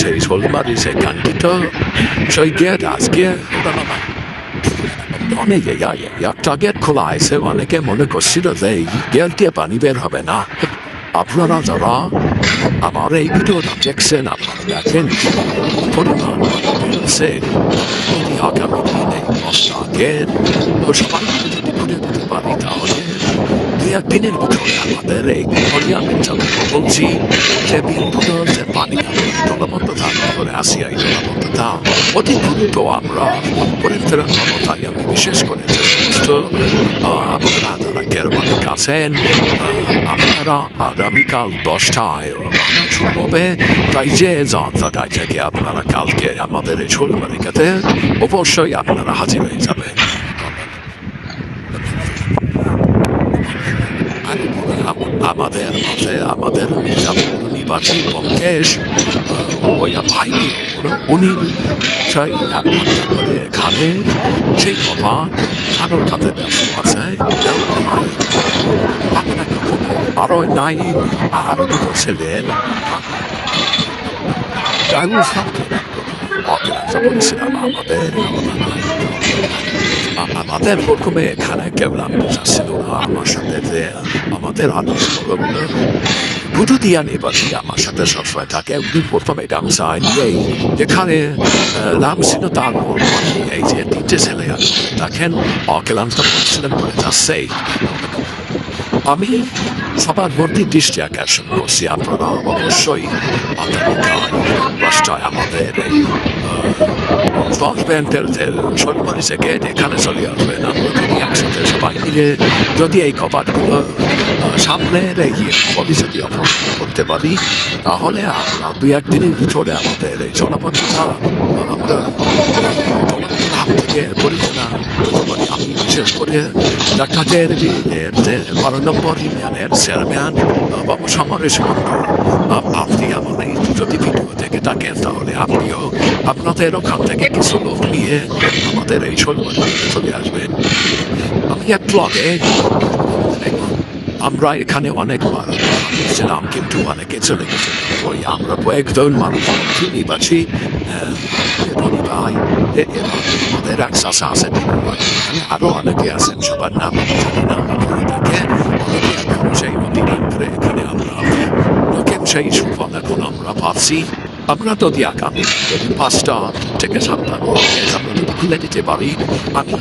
সেই শোলমারি সেই গানটিটা সেই গেট আজকে অনেক একটা গেট খোলা আছে অনেকে মনে করছিল যে এই গেট দিয়ে পানি বের হবে না আপনারা যারা আমার এই ভিডিওটা দেখছেন আপনারা দেখেন পরিমাণ বেরোচ্ছে যদি আগামী দিনে সবাই যদি ঘুরে দিতে পারি তাহলে থাকবে করে আসিয়া এই জলবদ্ধতা অতি দ্রুত আমরা পরিত্রাণ তাই আমি বিশেষ করে যে সমস্ত আপনারা আছেন। আপনারা আগামীকাল দশটায় শুরু তাই যে যাত্রাটায় থেকে আপনারা কালকে আমাদের এই ছোটবাড়িকাতে অবশ্যই আপনারা হাজির হয়ে যাবেন। আমাদের মাঝে আমাদের নিবাসী পঙ্কেশ ওই ভাই উনি সেই এখানে সেই কথা সাগর খাতে ব্যস্ত আছে। আরও নাই, আরও দুটো ছেলে। আমাদের। আমাদের প্রথমে এখানে কেউ নামতে চাচ্ছিল না আমার সাথে যে আমাদের আদর্শ গুরু দিয়া নিবাসী আমার সাথে সবসময় থাকে উনি প্রথমে গামছায় নিয়েই যেখানে আহ, নাম ছিল তার এই যে তিনটে ছেলে দেখেন অকেলান্ত পরিশ্রম করে যাচ্ছে আমি সবার ভর্তি দৃষ্টি আকর্ষণ করছি আপনারা অবশ্যই আগামীকাল দশটায় আমাদের যে সরকারি থেকে এখানে চলে আসবেন আমরা একসাথে সবাই মিলে যদি এই কপাটগুলো সামনে রেখে বলি যদি অপরাধ করতে পারি তাহলে আমরা দু একদিনের ভিতরে আমাদের এই জনপদটা আমরা। আমি বিশেষ করে যে বারো নম্বর ইউনিয়নের চেয়ারম্যান বাবু সমরেশ মন্ডল আপ- আপনি আমার এই যদি থাকেন তাহলে আপনিও আপনাদের ওখান থেকে কিছু লোক নিয়ে আমাদের এই সরকারি চলে আসবেন। আমি একটু আগে আমরা এখানে অনেকবার ছিলাম কিন্তু অনেকে চলে গেছে। ওই আমরা কয়েকজন মানুষ নিবাসী। ভাই এ- এ- আমাদের এক অনেকে আছেন, সবার নাম জানি না। থাকে অনেকে এখন সেই আমরা সেই সুফল এখন আমরা পাচ্ছি। আমরা যদি আগামী পাঁচটা থেকে সাতটা আমরা যদি খুলে দিতে পারি আমি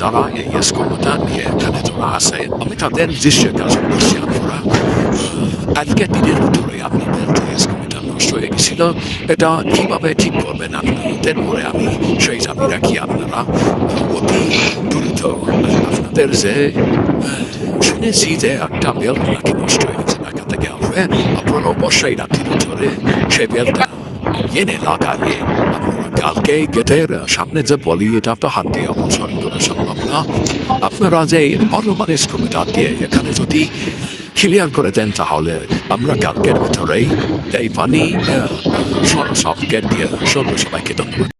যারা এই স্কুলটা নিয়ে এখানে যারা আছে আমি তাদের দৃশ্য কাজ করছি আমরা আজকে দিনের ভিতরে আপনাদের যে স্কুলটা নষ্ট হয়ে গেছিল এটা কীভাবে ঠিক করবেন আপনাদের পরে আমি সেই চাবি রাখি আপনারা অতি দ্রুত আপনাদের যে শুনেছি যে একটা বেল নাকি নষ্ট হয়ে গেছে অবশ্যই রাত্রির ভিতরে সেই বেলটা এনে আপনারা কালকে গেটের সামনে যে বলি, এটা তো হাত দিয়ে অপসারণ করা সম্ভব না। আপনারা যে বর্তমানে স্কুলটা দিয়ে এখানে যদি ক্লিয়ার করে দেন, তাহলে আমরা কালকের ভিতরেই এই পানি সব গেট দিয়ে সব সবাইকে ধন্যবাদ।